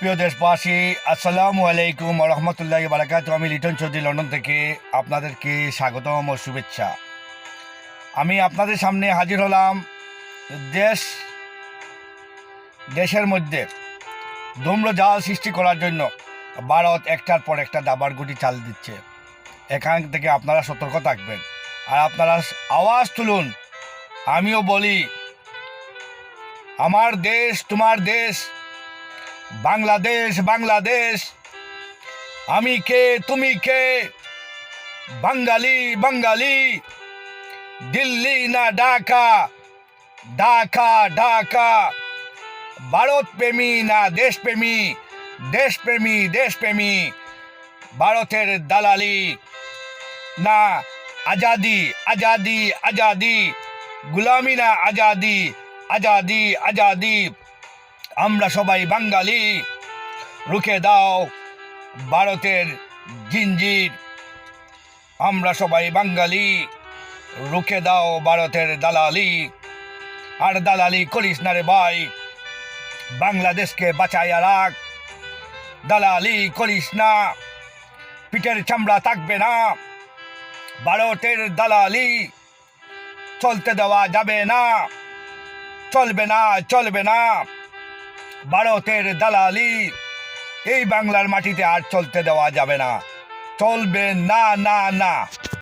প্রিয় দেশবাসী, আসসালামু আলাইকুম রহমতুল্লাহ বারাকাত আমি লিটন চৌধুরী লন্ডন থেকে আপনাদেরকে স্বাগতম ও শুভেচ্ছা। আমি আপনাদের সামনে হাজির হলাম দেশ, দেশের মধ্যে ধূম্রজাল সৃষ্টি করার জন্য ভারত একটার পর একটা দাবার গুটি চাল দিচ্ছে। এখান থেকে আপনারা সতর্ক থাকবেন। আর আপনারা আওয়াজ তুলুন, আমিও বলি, আমার দেশ, তোমার দেশ বাংলাদেশ বাংলাদেশ। আমি কে, তুমি কে? বাঙালি বাঙালি। দিল্লি না ঢাকা? ঢাকা ঢাকা। ভারত প্রেমী না দেশপ্রেমী? দেশপ্রেমী দেশপ্রেমী। ভারতের দালালি। না, আজাদি আজাদি আজাদি। গুলামি না আজাদি আজাদি আজাদি। আমরা সবাই বাঙালি। রুখে দাও ভারতের জিঞ্জির। আমরা সবাই বাঙালি। রুখে দাও ভারতের দালালি। আর দালালি করিস না রে ভাই, বাংলাদেশকে বাঁচাইয়া রাখ। দালালি করিস না, পিঠের চামড়া থাকবে না। ভারতের দালালি চলতে দেওয়া যাবে না। চলবে না চলবে না। ভারতের দালালি। এই বাংলার মাটিতে আর চলতে দেওয়া যাবে না। চলবে না না না।